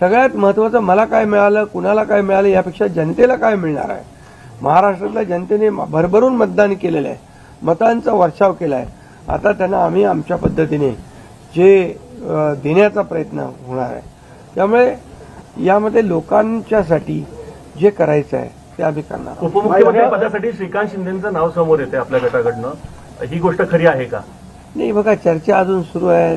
सगळ्यात महत्वाचं मला काय मिळालं कुणाला काय मिळालं यापेक्षा जनतेला काय मिळणार आहे? महाराष्ट्रातल्या जनतेने भरभरून मतदान केलेलं आहे मतांचा वर्षाव केला आहे आता त्यांना आम्ही आमच्या पद्धतीने जे देण्याचा प्रयत्न होणार आहे. त्यामुळे यामध्ये लोकांच्यासाठी जे करायचं आहे ते आम्ही करणार उपमुख्यमंत्री पदासाठी श्रीकांत शिंदेचं नाव समोर येते आपल्या गटाकडनं. ही गोष्ट खरी आहे का? नाही बघा चर्चा अजून सुरू आहे.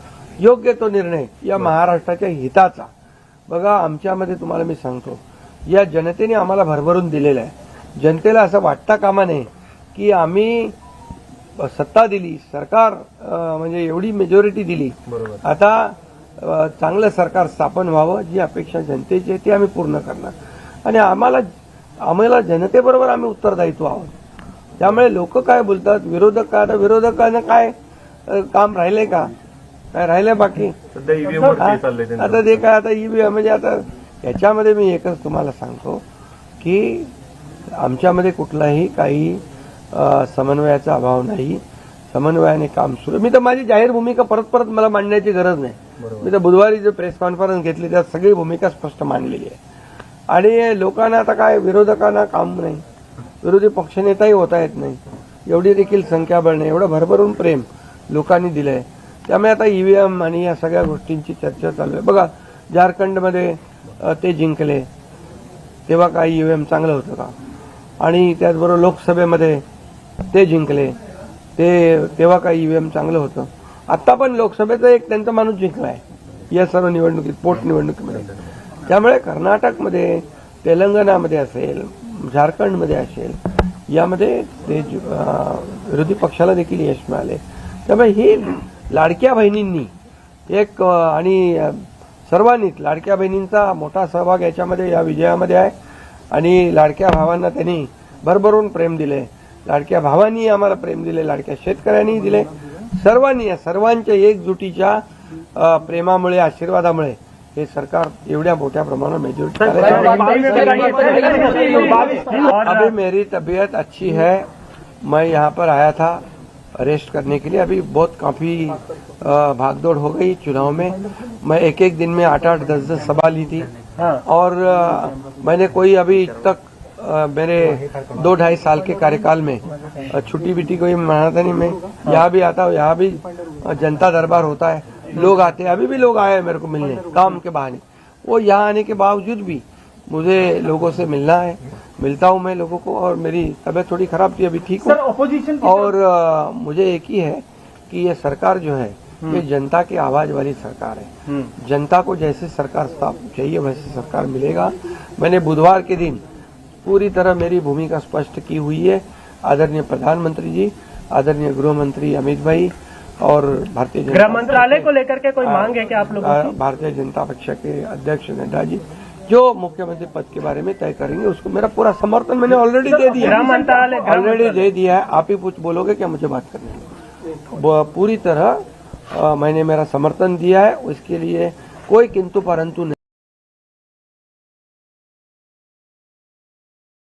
योग्य तो निर्णय या महाराष्ट्राच्या हिताचा. बघा आमच्यामध्ये तुम्हाला मी सांगतो या जनतेने आम्हाला भरभरून दिलेलं आहे. जनतेला असं वाटता कामा नये की आम्ही सत्ता दिली सरकार म्हणजे एवढी मेजॉरिटी दिली. बरोबर. आता चांगलं सरकार स्थापन व्हावं जी अपेक्षा जनतेची आहे ती आम्ही पूर्ण करणार. आणि आम्हाला आम्हाला जनतेबरोबर आम्ही उत्तरदायित्व आहोत. त्यामुळे लोक काय बोलतात? विरोधक काय? विरोधकांना काय काम राहिलंय का? काय राहिलंय बाकी? चाललंय आता ते काय आता ईव्हीएम म्हणजे आता याच्यामध्ये मी एकच तुम्हाला सांगतो की आमच्यामध्ये कुठलाही काही समन्वयाचा अभाव नाही. समन्वयाने काम सुरू मी तर माझी जाहीर भूमिका परत परत मला मांडण्याची गरज नाही. मी तर बुधवारी जो प्रेस कॉन्फरन्स घेतली त्यात सगळी भूमिका स्पष्ट मांडलेली आहे. आणि लोकांना आता काय विरोधकांना काम नाही. विरोधी पक्षनेताही होता येत नाही. एवढी देखील संख्याबळ नाही एवढं भरभरून प्रेम लोकांनी दिलंय. त्यामुळे आता ईव्हीएम आणि या सगळ्या गोष्टींची चर्चा चालू आहे. बघा झारखंडमध्ये ते जिंकले तेव्हा काय ईव्हीएम चांगलं होतं का? आणि त्याचबरोबर लोकसभेमध्ये ते जिंकले ते तेव्हा काय ईव्हीएम चांगलं होतं. आत्ता पण लोकसभेचा एक त्यांचा माणूस जिंकला आहे या सर्व निवडणुकीत पोटनिवडणुकीमध्ये त्यामुळे कर्नाटकमध्ये तेलंगणामध्ये असेल झारखंडमध्ये असेल यामध्ये ते ज- विरोधी पक्षाला देखील यश मिळाले. त्यामुळे ही लाडक्या बहिणींनी एक आणि सर्वांनीच लाडक्या बहिणींचा मोठा सहभाग याच्यामध्ये या विजयामध्ये आहे. आणि लाडक्या भावांना त्यांनी भरभरून प्रेम दिले. लाडक्या भावांनी आम्हाला प्रेम दिले लाडक्या शेतकऱ्यांनी दिले. सर्वांनी या सर्वांच्या एकजुटीच्या प्रेमामुळे आशीर्वादामुळे हे सरकार एवढ्या मोठ्या प्रमाणात मेजॉरिटी अभी मेरी तबीयत अच्छी है. मैं यहाँ पर आया था. रेस्ट करने के लिए अभी बहुत काफ़ी भागदौड़ हो गई चुनाव में। मैं एक एक दिन में आठ आठ दस दस सभा ली थी। और मैंने कोई अभी तक मेरे दो ढाई साल के कार्यकाल में छुट्टी बिट्टी कोई मनाता नहीं मैं। यहाँ भी आता हूँ यहाँ भी जनता दरबार होता है। लोग आते हैं अभी भी लोग आए हैं मेरे को मिलने काम के बहाने। वो यहाँ आने के बावजूद भी मुझे लोगों से मिलना है। मिलता हूँ मैं लोगों को और मेरी तबीयत थोड़ी खराब थी अभी ठीक हूँ। ऑपोजिशन और अ, मुझे एक ही है कि ये सरकार जो है ये जनता की आवाज़ वाली सरकार है। जनता को जैसे सरकार चाहिए वैसे सरकार मिलेगा। मैंने बुधवार के दिन पूरी तरह मेरी भूमिका स्पष्ट की हुई है। आदरणीय प्रधानमंत्री जी आदरणीय गृह मंत्री अमित भाई और भारतीय जनता गृह मंत्रालय को लेकर के कोई मांग है क्या आप लोगों आ, भारतीय जनता पक्ष के अध्यक्ष नड्डा जी जो मुख्यमंत्री पद के बारे में तय करेंगे उसको मेरा पूरा समर्थन मैंने ऑलरेडी दे दिया। ऑलरेडी दे दिया है। आप ही कुछ बोलोगे क्या मुझे बात करनी है पूरी तरह आ, मैंने मेरा समर्थन दिया है उसके लिए कोई किंतु परंतु नहीं